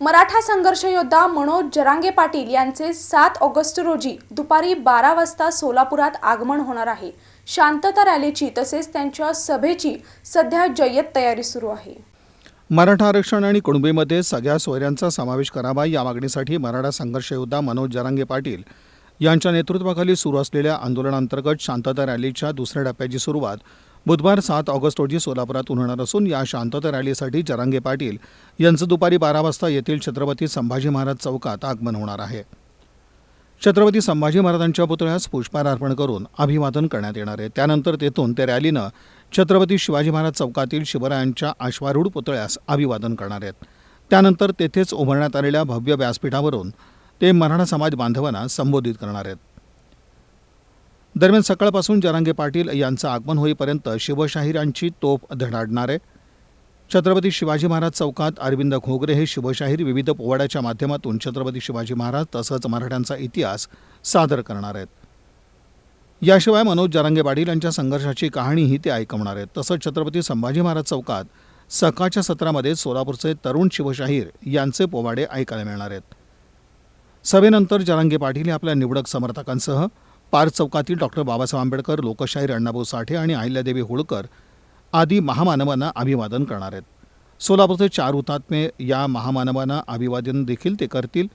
मराठा संघर्ष योद्धा मनोज जरांगे पाटील यांचे सात ऑगस्ट रोजी दुपारी बारा वाजता सोलापुरात आगमन होणार आहे. शांतता रॅलीची तसेच त्यांच्या सभेची सध्या जय्यत तयारी सुरू आहे. मराठा आरक्षण आणि कुणबीमध्ये सगळ्या सोयऱ्यांचा समावेश करावा या मागणीसाठी मराठा संघर्ष योद्धा मनोज जरांगे पाटील यांच्या नेतृत्वाखाली सुरू असलेल्या आंदोलनांतर्गत शांतता रॅलीच्या दुसऱ्या टप्प्याची सुरुवात बुधवार सात ऑगस्ट रोजी सोलापुरातून होणार असून या शांतता रॅलीसाठी जरांगे पाटील यांचं दुपारी बारा वाजता येथील छत्रपती संभाजी महाराज चौकात आगमन होणार आहे. छत्रपती संभाजी महाराजांच्या पुतळ्यास पुष्पहार अर्पण करून अभिवादन करण्यात येणार आहे. त्यानंतर तेथून ते रॅलीनं छत्रपती शिवाजी महाराज चौकातील शिवरायांच्या अश्वारूढ पुतळ्यास अभिवादन करणार आहेत. त्यानंतर तेथेच उभारण्यात आलेल्या भव्य व्यासपीठावरून ते मराठा समाज बांधवांना संबोधित करणार आहेत. दरम्यान सकाळपासून जरांगे पाटील यांचं आगमन होईपर्यंत शिवशाहिरांची तोफ धडाडणार. आहे छत्रपती शिवाजी महाराज चौकात अरविंद घोगरे हे शिवशाहीर विविध पोवाड्याच्या माध्यमातून छत्रपती शिवाजी महाराज तसंच मराठ्यांचा इतिहास सादर करणार आहेत याशिवाय मनोज जरांगे पाटील यांच्या संघर्षाची कहाणीही ते ऐकवणार आहेत तसंच छत्रपती संभाजी महाराज चौकात सकाळच्या सत्रामध्ये सोलापूरचे तरुण शिवशाहीर यांचे पोवाडे ऐकायला मिळणार आहेत सभेनंतर जरांगे पाटील हे आपल्या निवडक समर्थकांसह पार्क चौकातील डॉक्टर बाबासाहेब आंबेडकर लोकशाहीर अण्णाभाऊ साठे आणि अहिल्यादेवी होळकर आदी महामानवांना अभिवादन करणार आहेत. सोलापूरचे चार हुतात्मे या महामानवांना अभिवादन देखील ते करतील.